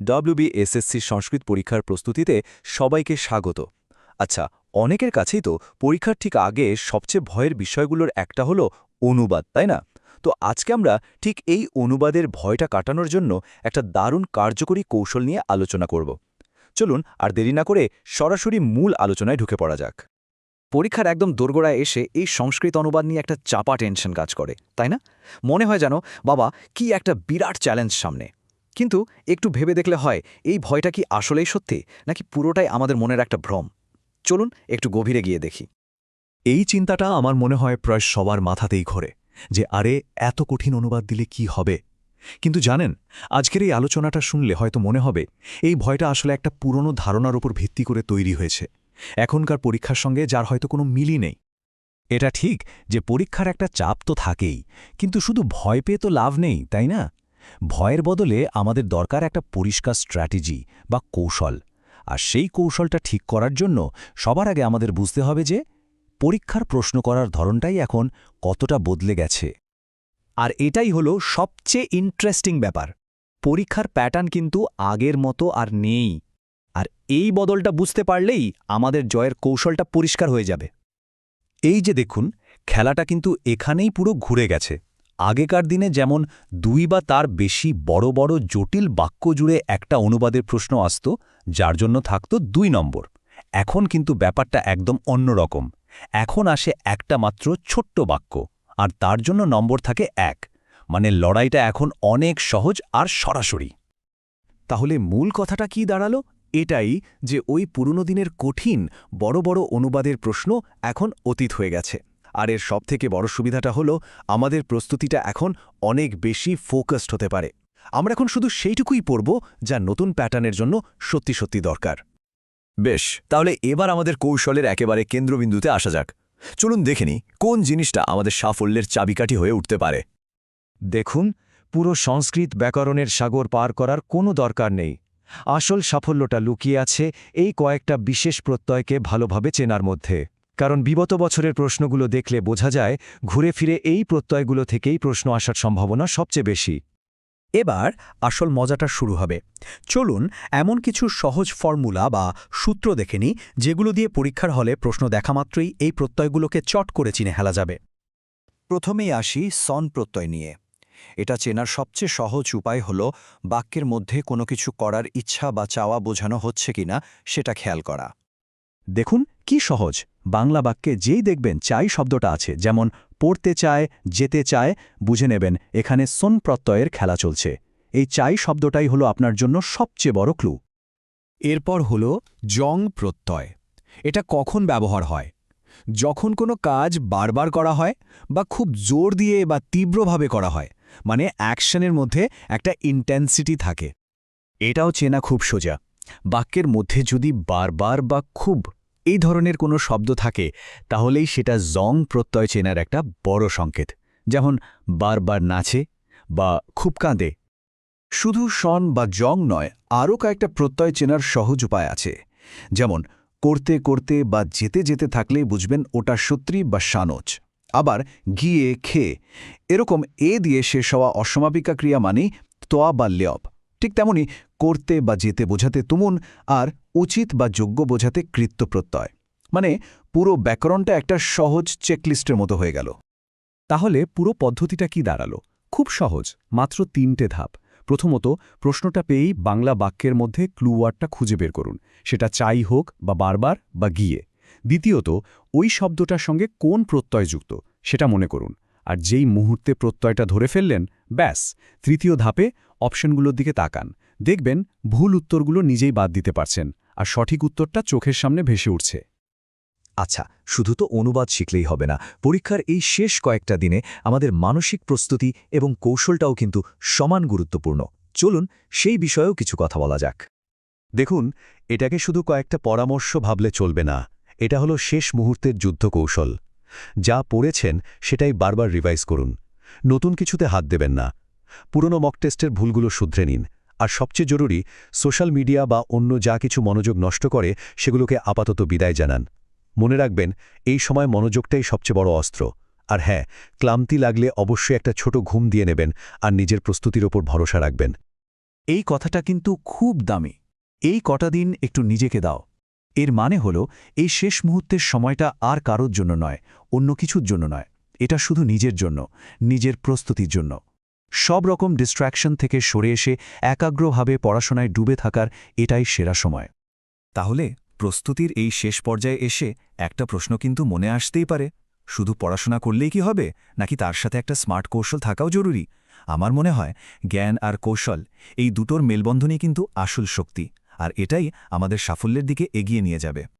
WBSSC সংস্কৃত পরীক্ষার প্রস্তুতিতে সবাইকে স্বাগত। আচ্ছা অনেকের কাছেই তো পরীক্ষার ঠিক আগে সবচেয়ে ভয়ের বিষয়গুলোর একটা হলো অনুবাদ, তাই না? তো আজকে আমরা ঠিক এই অনুবাদের ভয়টা কাটানোর জন্য একটা দারুণ কার্যকরী কৌশল নিয়ে আলোচনা করব। চলুন, আর দেরি না করে সরাসরি মূল আলোচনায় ঢুকে পড়া যাক। পরীক্ষার একদম দোরগোড়ায় এসে এই সংস্কৃত অনুবাদ নিয়ে একটা চাপা টেনশন কাজ করে, তাই না? মনে হয় যেন, বাবা, কি একটা বিরাট চ্যালেঞ্জ সামনে। কিন্তু একটু ভেবে দেখলে হয়, এই ভয়টা কি আসলেই সত্যি, নাকি পুরোটাই আমাদের মনের একটা ভ্রম? চলুন একটু গভীরে গিয়ে দেখি। এই চিন্তাটা আমার মনে হয় প্রায় সবার মাথাতেই ঘোরে, যে আরে, এত কঠিন অনুবাদ দিলে কি হবে? কিন্তু জানেন, আজকের এই আলোচনাটা শুনলে হয়তো মনে হবে, এই ভয়টা আসলে একটা পুরনো ধারণার উপর ভিত্তি করে তৈরি হয়েছে, এখনকার পরীক্ষার সঙ্গে যার হয়তো কোনো মিলই নেই। এটা ঠিক যে পরীক্ষার একটা চাপ তো থাকেই, কিন্তু শুধু ভয় পেয়ে তো লাভ নেই, তাই না? ভয়ের বদলে আমাদের দরকার একটা পরিষ্কার স্ট্র্যাটেজি বা কৌশল। আর সেই কৌশলটা ঠিক করার জন্য সবার আগে আমাদের বুঝতে হবে যে পরীক্ষার প্রশ্ন করার ধরনটাই এখন কতটা বদলে গেছে। আর এটাই হলো সবচেয়ে ইন্টারেস্টিং ব্যাপার। পরীক্ষার প্যাটার্ন কিন্তু আগের মতো আর নেই। আর এই বদলটা বুঝতে পারলেই আমাদের জয়ের কৌশলটা পরিষ্কার হয়ে যাবে। এই যে দেখুন, খেলাটা কিন্তু এখানেই পুরো ঘুরে গেছে। আগেকার দিনে যেমন দুই বা তার বেশি বড় বড় জটিল বাক্য জুড়ে একটা অনুবাদের প্রশ্ন আসত, যার জন্য থাকত দুই নম্বর। এখন কিন্তু ব্যাপারটা একদম অন্যরকম এখন আসে একটা মাত্র ছোট্ট বাক্য, আর তার জন্য নম্বর থাকে এক। মানে লড়াইটা এখন অনেক সহজ আর সরাসরি। তাহলে মূল কথাটা কি দাঁড়াল? এটাই যে ওই পুরনো দিনের কঠিন, বড় বড় অনুবাদের প্রশ্ন এখন অতীত হয়ে গেছে। আর এর সবথেকে বড় সুবিধাটা হলো আমাদের প্রস্তুতিটা এখন অনেক বেশি ফোকাসড হতে পারে। আমরা এখন শুধু সেইটুকুই পড়ব যা নতুন প্যাটার্নের জন্য সত্যি সত্যি দরকার। বেশ, তাহলে এবার আমাদের কৌশলের একেবারে কেন্দ্রবিন্দুতে আসা যাক। চলুন দেখে নিই কোন জিনিসটা আমাদের সাফল্যের চাবিকাঠি হয়ে উঠতে পারে। দেখুন, পুরো সংস্কৃত ব্যাকরণের সাগর পার করার কোনো দরকার নেই। আসল সাফল্যটা লুকিয়ে আছে এই কয়েকটা বিশেষ প্রত্যয়কে ভালোভাবে চেনার মধ্যে। কারণ বিগত বছরের প্রশ্নগুলো দেখলে বোঝা যায় ঘুরে ফিরে এই প্রত্যয়গুলো থেকেই প্রশ্ন আসার সম্ভাবনা সবচেয়ে বেশি। এবার আসল মজাটা শুরু হবে। চলুন এমন কিছু সহজ ফর্মুলা বা সূত্র দেখে নিই, যেগুলো দিয়ে পরীক্ষার হলে প্রশ্ন দেখা মাত্রই এই প্রত্যয়গুলোকে চট করে চিনে হেলা যাবে। প্রথমেই আসি সন প্রত্যয় নিয়ে। এটা চেনার সবচেয়ে সহজ উপায় হল বাক্যের মধ্যে কোনো কিছু করার ইচ্ছা বা চাওয়া বোঝানো হচ্ছে কিনা সেটা খেয়াল করা। দেখুন কি সহজ। বাংলা বাক্যে যেই দেখবেন, চাই শব্দটা আছে, যেমন পড়তে চায়, যেতে চায়, বুঝে নেবেন, এখানে সোন প্রত্যয়ের খেলা চলছে। এই চাই শব্দটাই হলো আপনার জন্য সবচেয়ে বড় ক্লু। এরপর হল জং প্রত্যয়। এটা কখন ব্যবহার হয়? যখন কোনো কাজ বারবার করা হয় বা খুব জোর দিয়ে বা তীব্রভাবে করা হয় মানে অ্যাকশনের মধ্যে একটা ইন্টেন্সিটি থাকে। এটাও চেনা খুব সোজা। বাক্যের মধ্যে যদি বারবার বা খুব এই ধরনের কোনো শব্দ থাকে, তাহলেই সেটা জং প্রত্যয় চেনার একটা বড় সংকেত। যেমন, বারবার নাচে বা খুব কাঁদে। শুধু শন বা জং নয়, আরও কয়েকটা প্রত্যয় চেনার সহজ উপায় আছে। যেমন, করতে করতে বা যেতে যেতে থাকলে বুঝবেন ওটা সত্রী বা সানচ। আবার, গিয়ে, খে, এরকম এ দিয়ে শেষ হওয়া অসমাপিকা ক্রিয়া মানেই তোয়া বা ল্যব। ঠিক তেমনি করতে বা যেতে বোঝাতে তুমুন আর উচিত বা যোগ্য বোঝাতে কৃত্য প্রত্যয় মানে পুরো ব্যাকরণটা একটা সহজ চেকলিস্টের মতো হয়ে গেল। তাহলে পুরো পদ্ধতিটা কি দাঁড়াল? খুব সহজ, মাত্র তিনটে ধাপ। প্রথমত, প্রশ্নটা পেয়েই বাংলা বাক্যের মধ্যে ক্লুওয়ার্ডটা খুঁজে বের করুন। সেটা চাই হোক বা বারবার বা গিয়ে। দ্বিতীয়ত, ওই শব্দটার সঙ্গে কোন প্রত্যয় যুক্ত, সেটা মনে করুন। আর যেই মুহূর্তে প্রত্যয়টা ধরে ফেললেন, ব্যাস, তৃতীয় ধাপে অপশনগুলোর দিকে তাকান। দেখবেন ভুল উত্তরগুলো নিজেই বাদ দিতে পারছেন আর সঠিক উত্তরটা চোখের সামনে ভেসে উঠছে। আচ্ছা শুধু তো অনুবাদ শিখলেই হবে না, পরীক্ষার এই শেষ কয়েকটা দিনে আমাদের মানসিক প্রস্তুতি এবং কৌশলটাও কিন্তু সমান গুরুত্বপূর্ণ। চলুন সেই বিষয়েও কিছু কথা বলা যাক। দেখুন, এটাকে শুধু কয়েকটা পরামর্শ ভাবলে চলবে না, এটা হলো শেষ মুহূর্তের যুদ্ধ কৌশল যা পড়েছেন সেটাই বারবার রিভাইজ করুন। নতুন কিছুতে হাত দেবেন না। পুরনো মক টেস্টের ভুলগুলো শুধরে নিন। আর সবচেয়ে জরুরি, সোশ্যাল মিডিয়া বা অন্য যা কিছু মনোযোগ নষ্ট করে সেগুলোকে আপাতত বিদায় জানান। মনে রাখবেন, এই সময় মনোযোগটাই সবচেয়ে বড় অস্ত্র। আর হ্যাঁ ক্লান্তি লাগলে অবশ্যই একটা ছোট ঘুম দিয়ে নেবেন আর নিজের প্রস্তুতির ওপর ভরসা রাখবেন। এই কথাটা কিন্তু খুব দামি। এই কটা দিন একটু নিজেকে দাও। এর মানে হল, এই শেষ মুহূর্তের সময়টা আর কারোর জন্য নয়, অন্য কিছুর জন্য নয়। এটা শুধু নিজের জন্য, নিজের প্রস্তুতির জন্য। সব রকম ডিস্ট্র্যাকশন থেকে সরে এসে একাগ্রভাবে পড়াশোনায় ডুবে থাকার এটাই সেরা সময়। তাহলে প্রস্তুতির এই শেষ পর্যায়ে এসে একটা প্রশ্ন কিন্তু মনে আসতেই পারে, শুধু পড়াশোনা করলেই কি হবে, নাকি তার সাথে একটা স্মার্ট কৌশল থাকাও জরুরি? আমার মনে হয় জ্ঞান আর কৌশল এই দুটোর মেলবন্ধনই কিন্তু আসল শক্তি। আর এটাই আমাদের সাফল্যের দিকে এগিয়ে নিয়ে যাবে।